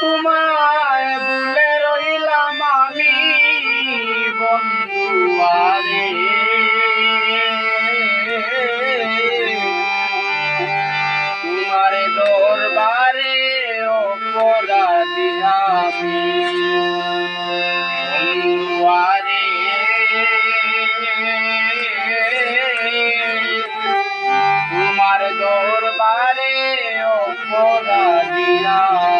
তোমায় ভুলে রইলাম আমি বন্ধু আরে তোমার দরবারে অপরাধী আমি বন্ধু আরে তোমার দরবারে অপরাধী আমি।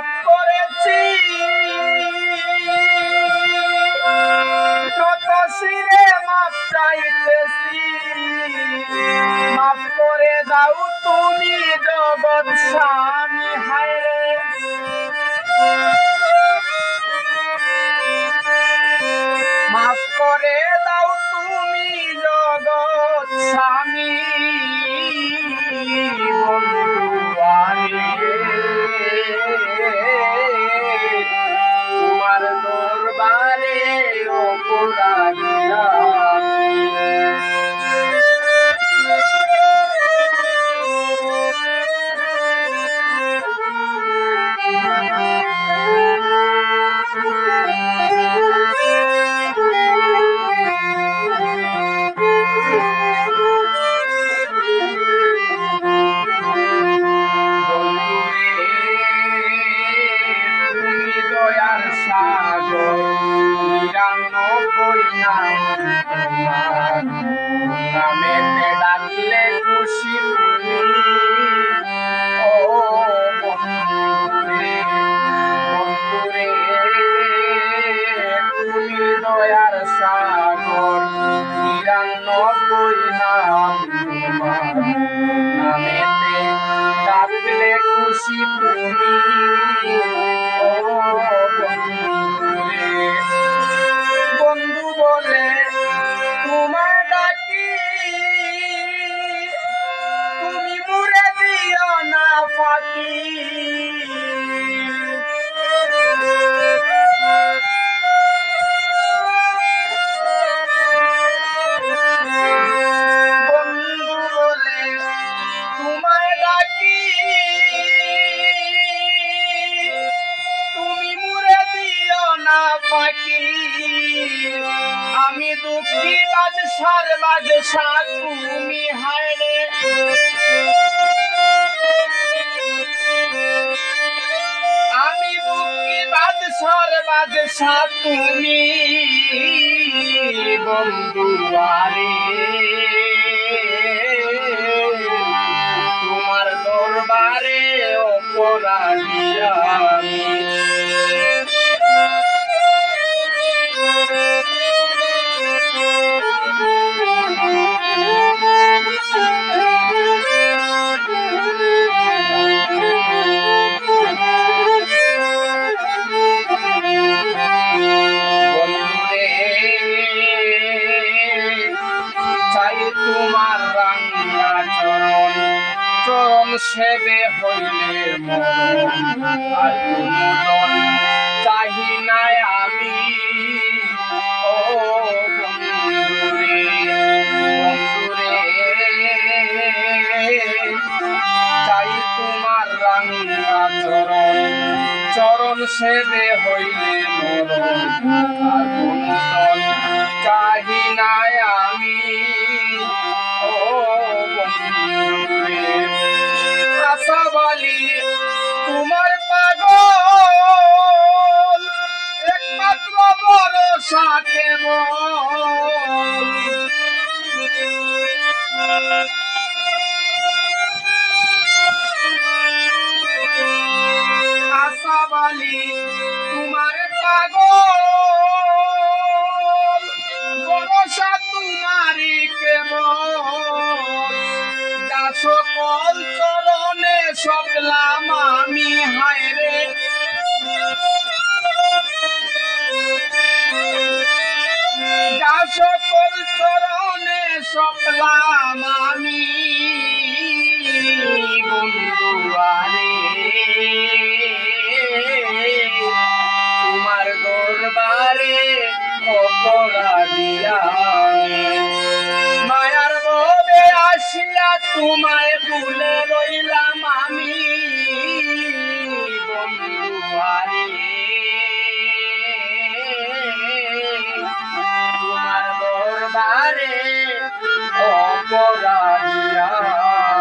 পাপ করেছি। শিরে মাপ চাইতেছি। মাপ করে দাও তুমি জগৎ স্বামী হায়রে নিরানব্বই নাম ডাকলে খুশি তুমি দয়ার সাগর নিরানব্বই নাম নামেতে ডাকলে খুশি তুমি ও বন্ধু বলে তোমায় ডাকি। তুমি মুড়ে দিও না ফাঁকি। বাদশার বাদশা তুমি হায়রে। আমি দুঃখী বাদশার বাদশা তুমি বন্ধুয়ারে তোমার দরবারে অপরাধী আমি। ছেবে হইলে চাহি নাই আমি ও বন্ধুরে চাই তোমার রাঙ্গা চরণ চরণ হইলে চাহি নাই আমি ও আশাবালি তোমার পাগল। একমাত্র ভরসা কেবল। আশাবালি তোমার পাগল। ভরসা তোমারই কেবল। সকল সকলাম আমি হায় রে। সকল চরণে সকলাম আমি বন্ধুয়ারে তোমার দরবারে অপরাধী তোমায় ভুলে রইলাম আমি।